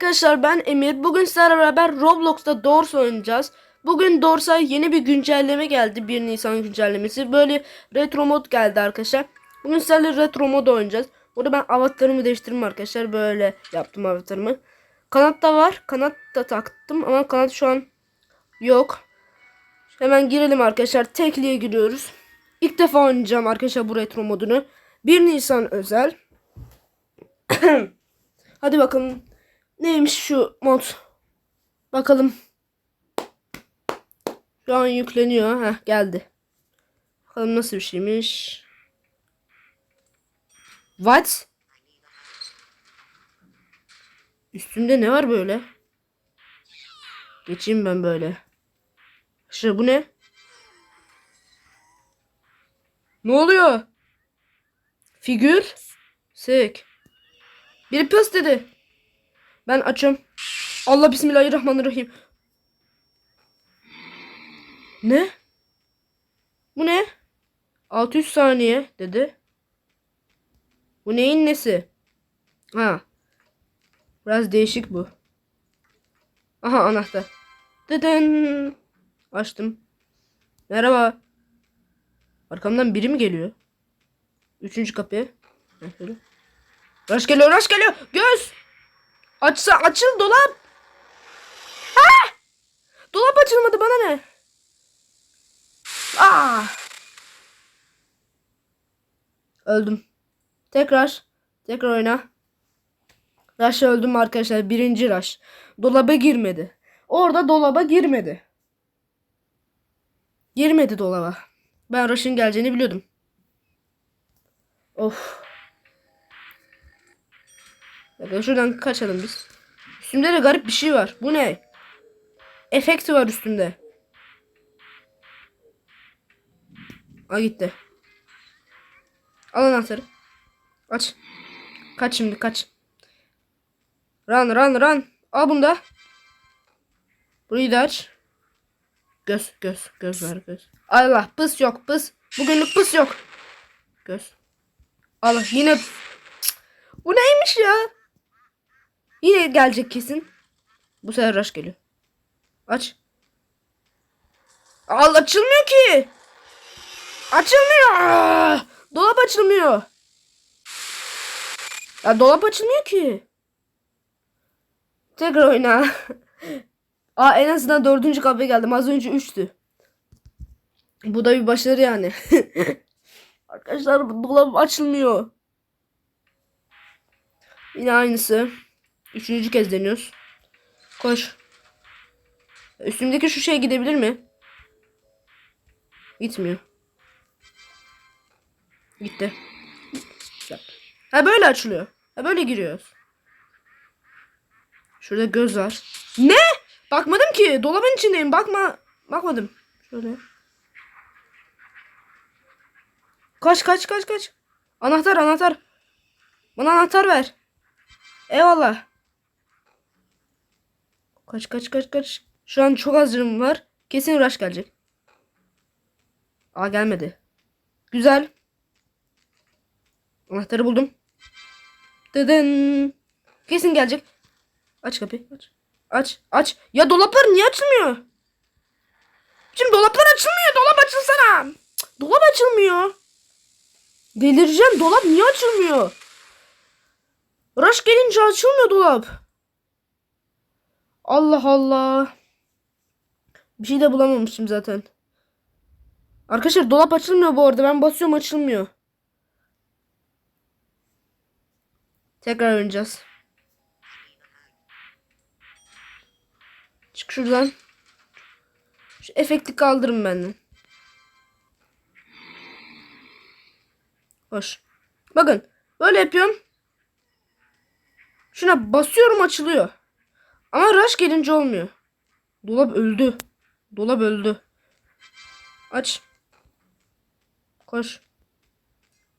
Arkadaşlar ben Emir. Bugün sizlerle beraber Roblox'ta Doors oynayacağız. Bugün Doors'a yeni bir güncelleme geldi. 1 Nisan güncellemesi. Böyle retro mod geldi arkadaşlar. Bugün sizlerle retro mod oynayacağız. Burada ben avatarımı değiştirdim arkadaşlar. Böyle yaptım avatarımı. Kanat da var. Kanat da taktım ama kanat şu an yok. Hemen girelim arkadaşlar. Tekliğe giriyoruz. İlk defa oynayacağım arkadaşlar bu retro modunu. 1 Nisan özel. Hadi bakalım. Neymiş şu mod? Bakalım. Şu an yükleniyor. Heh geldi. Bakalım nasıl bir şeymiş. What? Üstümde ne var böyle? Geçeyim ben böyle. Şu bu ne? Ne oluyor? Figür. Sek. Biri pıs dedi. Ben açım. Allah bismillahirrahmanirrahim. Ne? Bu ne? 600 saniye dedi. Bu neyin nesi? Ha. Biraz değişik bu. Aha anahtar. Deden. Açtım. Merhaba. Arkamdan biri mi geliyor? Üçüncü kapı. Rush geliyor. Göz. Açsa açıl dolap. Ha! Dolap açılmadı bana ne? Aa! Öldüm. Tekrar. Tekrar oyna. Rush'a öldüm arkadaşlar. Birinci rush. Dolaba girmedi. Orada dolaba girmedi. Girmedi dolaba. Ben Rush'ın geleceğini biliyordum. Of. Bakın şuradan kaçalım biz. Üstümde de garip bir şey var. Bu ne? Efekti var üstümde. Aa gitti. Al anahtarı. Aç. Kaç şimdi kaç. Run run run. Al bunu da. Burayı da aç. Göz göz göz ver göz. Allah pıs yok pıs. Bugünlük pıs yok. Göz. Allah yine. Bu neymiş ya? Yine gelecek kesin. Bu sefer rush geliyor. Aç. Al açılmıyor ki. Açılmıyor. Dolap açılmıyor. Ya dolap açılmıyor ki. Tekrar oyna. Aa en azından dördüncü kapıya geldim. Az önce üçtü. Bu da bir başarı yani. Arkadaşlar dolap açılmıyor. Yine aynısı. Üçüncü kez deniyoruz. Koş. Üstümdeki şu şey gidebilir mi? Gitmiyor. Gitti. Ha böyle açılıyor. Ha böyle giriyoruz. Şurada göz var. Ne? Bakmadım ki. Dolabın içindeyim. Bakma. Bakmadım. Şöyle. Kaç kaç kaç kaç. Anahtar anahtar. Bana anahtar ver. Eyvallah. Kaç kaç kaç kaç. Şu an çok az var. Kesin rush gelecek. Aa gelmedi. Güzel. Anahtarı buldum. Dıdın. Kesin gelecek. Aç kapıyı. Aç. Aç. Aç. Ya dolaplar niye açılmıyor? Şimdi dolaplar açılmıyor. Dolap açılsana. Dolap açılmıyor. Delireceğim. Dolap niye açılmıyor? Rush gelince açılmıyor dolap. Allah Allah. Bir şey de bulamamışım zaten. Arkadaşlar dolap açılmıyor bu arada. Ben basıyorum açılmıyor. Tekrar oynayacağız. Çık şuradan. Şu efekti kaldırın benden. Hoş. Bakın. Böyle yapıyorum. Şuna basıyorum açılıyor. Ama rush gelince olmuyor. Dolap öldü. Dolap öldü. Aç. Koş.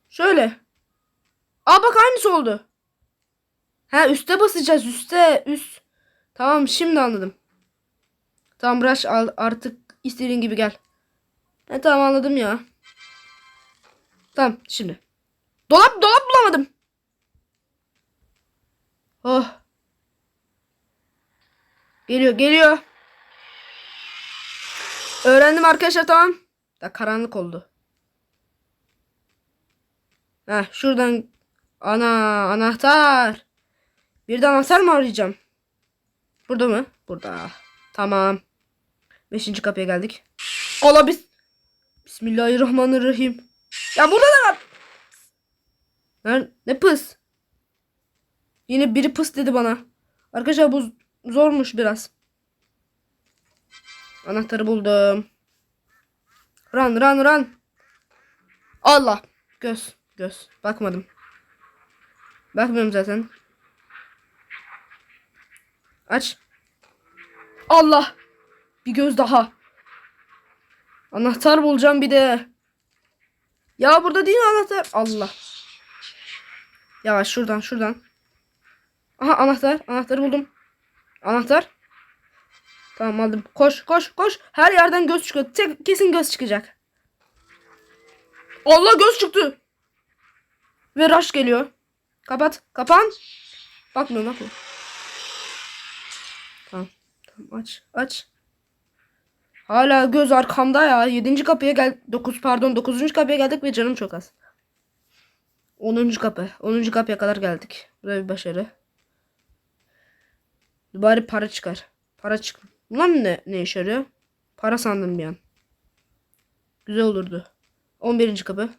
Şöyle. Aa bak aynısı oldu. Ha üste basacağız üste üst. Tamam şimdi anladım. Tamam rush al artık istediğin gibi gel. Ha tamam anladım ya. Tamam şimdi. Dolap dolap bulamadım. Oh. Geliyor geliyor. Öğrendim arkadaşlar tamam. Da karanlık oldu. Heh şuradan ana anahtar. Bir de anahtar mı arayacağım? Burada mı? Burada. Tamam. Beşinci kapıya geldik. Allah bis. Bismillahirrahmanirrahim. Ya burada da var. Ne, ne pıs? Yine biri pıs dedi bana. Arkadaşlar bu zormuş biraz. Anahtarı buldum. Run run run. Allah. Göz. Göz. Bakmadım. Bakmıyorum zaten. Aç. Allah. Bir göz daha. Anahtar bulacağım bir de. Ya burada değil anahtar. Allah. Yavaş şuradan şuradan. Aha anahtar. Anahtarı buldum. Anahtar. Tamam aldım. Koş koş koş. Her yerden göz çıkıyor. Tek, kesin göz çıkacak. Allah göz çıktı. Ve rush geliyor. Kapat. Kapan. Bakmıyorum bakmıyorum. Tamam. Tamam aç. Aç. Hala göz arkamda ya. 7. kapıya gel 9 pardon 9. kapıya geldik ve canım çok az. 10. kapı. 10. kapıya kadar geldik. Bu da bir başarı. Bari para çıkar. Para çık. Bunlar ne, ne işe yarıyor? Para sandım bir an. Güzel olurdu. 11. kapı.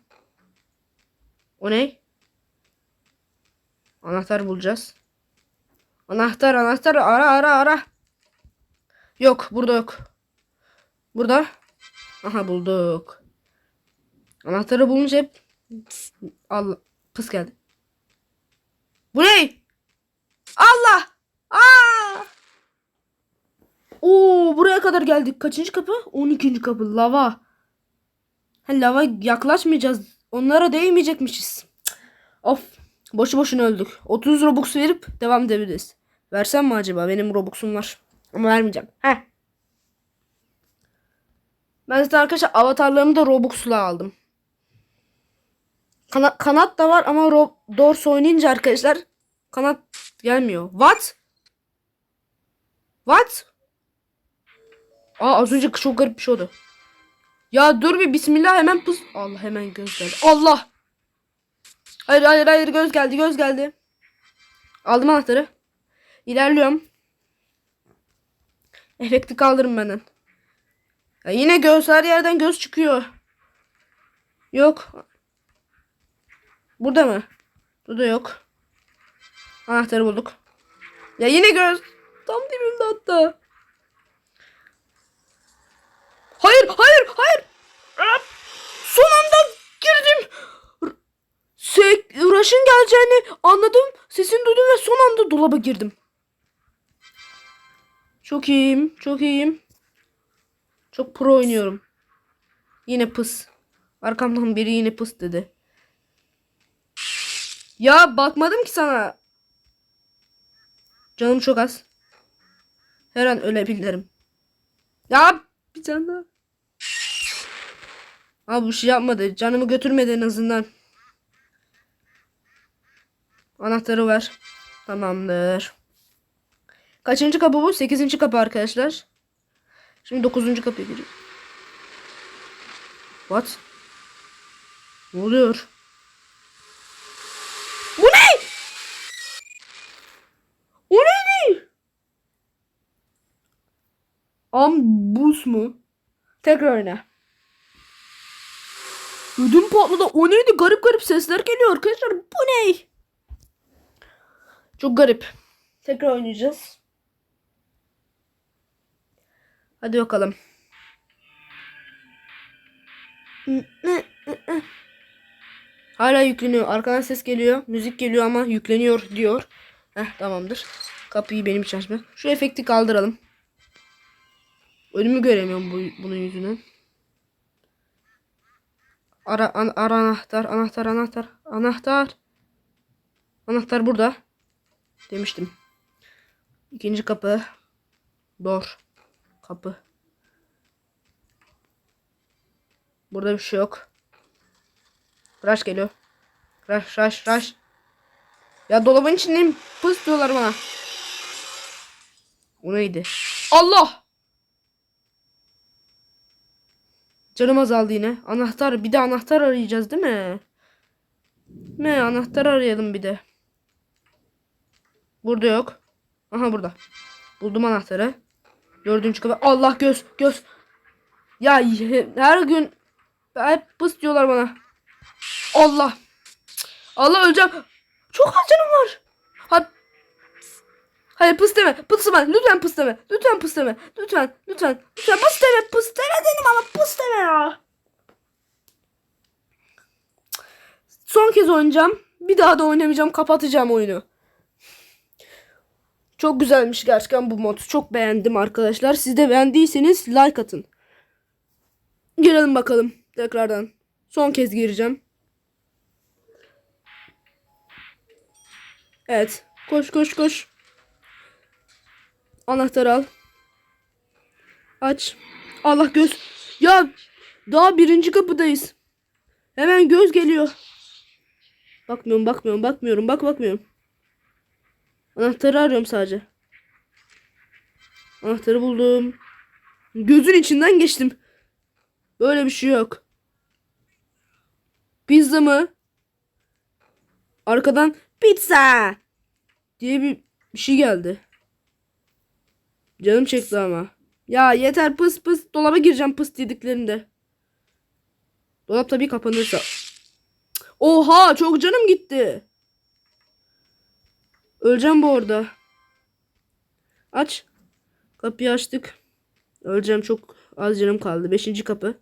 O ne? Anahtar bulacağız. Anahtar anahtar ara ara ara. Yok burada yok. Burada. Aha bulduk. Anahtarı bulunca hep Allah pıs geldi. Bu ne? Allah! Oo buraya kadar geldik. Kaçıncı kapı? 12. kapı. Lava. Ha, lava yaklaşmayacağız. Onlara değmeyecekmişiz. Of. Boşu boşuna öldük. 30 Robux verip devam edebiliriz. Versem mi acaba? Benim Robux'um var. Ama vermeyeceğim. Heh. Ben zaten arkadaşlar avatarlarımı da Robux'la aldım. Kana- kanat da var ama Ro- Doors oynayınca arkadaşlar kanat gelmiyor. What? What? Aa az önce çok garip bir şey oldu. Ya dur bir bismillah hemen pıs. Allah hemen göz geldi. Allah. Hayır hayır hayır göz geldi göz geldi. Aldım anahtarı. İlerliyorum. Efekti kaldırın benden. Ya yine göz her yerden göz çıkıyor. Yok. Burada mı? Burada yok. Anahtarı bulduk. Ya yine göz. Tam dibimde hatta. Hayır, hayır, hayır. Son anda girdim. Rush'ın geleceğini anladım. Sesini duydum ve son anda dolaba girdim. Çok iyiyim, çok iyiyim. Çok pro oynuyorum. Yine pıs. Arkamdan biri yine pıs dedi. Ya bakmadım ki sana. Canım çok az. Her an ölebilirim. Ya bir tane daha. Abi bu şey yapmadı. Canımı götürmedi en azından. Anahtarı ver. Tamamdır. Kaçıncı kapı bu? Sekizinci kapı arkadaşlar. Şimdi dokuzuncu kapıya giriyor. What? Ne oluyor? Bu ne? O neydi? Ambus mu? Tekrar oyna. Ödüm patladı. O neydi? Garip garip sesler geliyor arkadaşlar. Bu ne? Çok garip. Tekrar oynayacağız. Hadi bakalım. Hala yükleniyor. Arkadan ses geliyor. Müzik geliyor ama yükleniyor diyor. Heh tamamdır. Kapıyı benim için açma. Şu efekti kaldıralım. Önümü göremiyorum bu, bunun yüzünden. Ara, an, ara anahtar, anahtar, anahtar, anahtar. Anahtar burada. Demiştim. İkinci kapı. Door. Kapı. Burada bir şey yok. Rush geliyor. Rush, rush, rush. Ya dolabın içindeyim. Pıs diyorlar bana. O neydi? Allah! Canım azaldı yine. Anahtar. Bir de anahtar arayacağız değil mi? Ne anahtar arayalım bir de. Burada yok. Aha burada. Buldum anahtarı. Dördüncü kapı. Allah göz göz. Ya he- her gün hep pıs diyorlar bana. Allah. Allah öleceğim. Çok az canım var. Ha Hayır pıs deme. Pıs deme. Lütfen pıs deme. Lütfen pıs deme. Lütfen. Lütfen. Lütfen pıs deme. Pıs deme dedim ama pıs deme ya. Son kez oynayacağım. Bir daha da oynamayacağım. Kapatacağım oyunu. Çok güzelmiş gerçekten bu mod. Çok beğendim arkadaşlar. Siz de beğendiyseniz like atın. Girelim bakalım tekrardan. Son kez gireceğim. Evet. Koş koş koş. Anahtarı al. Aç. Allah göz. Ya daha birinci kapıdayız. Hemen göz geliyor. Bakmıyorum bakmıyorum bakmıyorum bak bakmıyorum. Anahtarı arıyorum sadece. Anahtarı buldum. Gözün içinden geçtim. Böyle bir şey yok. Pizza mı? Arkadan pizza diye bir, bir şey geldi. Canım çekti ama. Ya yeter pıs pıs dolaba gireceğim pıs dediklerinde. Dolap tabii kapanırsa. Oha çok canım gitti. Öleceğim bu orada. Aç. Kapıyı açtık. Öleceğim çok az canım kaldı. Beşinci kapı.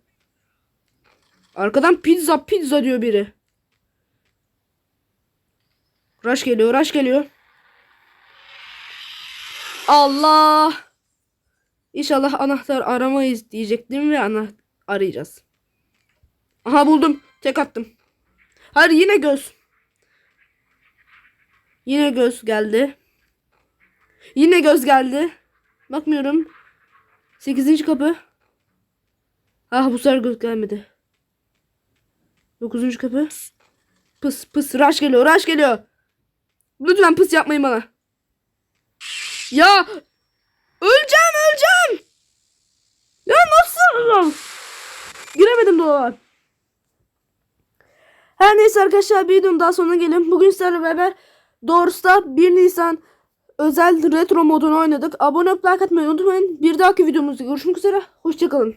Arkadan pizza pizza diyor biri. Rush geliyor rush geliyor. Allah. İnşallah anahtar aramayız diyecektim ve ana arayacağız. Aha buldum. Tek attım. Hayır yine göz. Yine göz geldi. Yine göz geldi. Bakmıyorum. Sekizinci kapı. Ah bu sefer göz gelmedi. Dokuzuncu kapı. Pıs pıs raş geliyor raş geliyor. Lütfen pıs yapmayın bana. Ya öleceğim öleceğim. Ya nasıl? Giremedim dolaba. Her neyse arkadaşlar bir videonun daha sonuna gelin. Bugün sizlerle beraber Doors'ta 1 Nisan özel retro modunu oynadık. Abone olup unutmayın. Bir dahaki videomuzda görüşmek üzere. Hoşçakalın.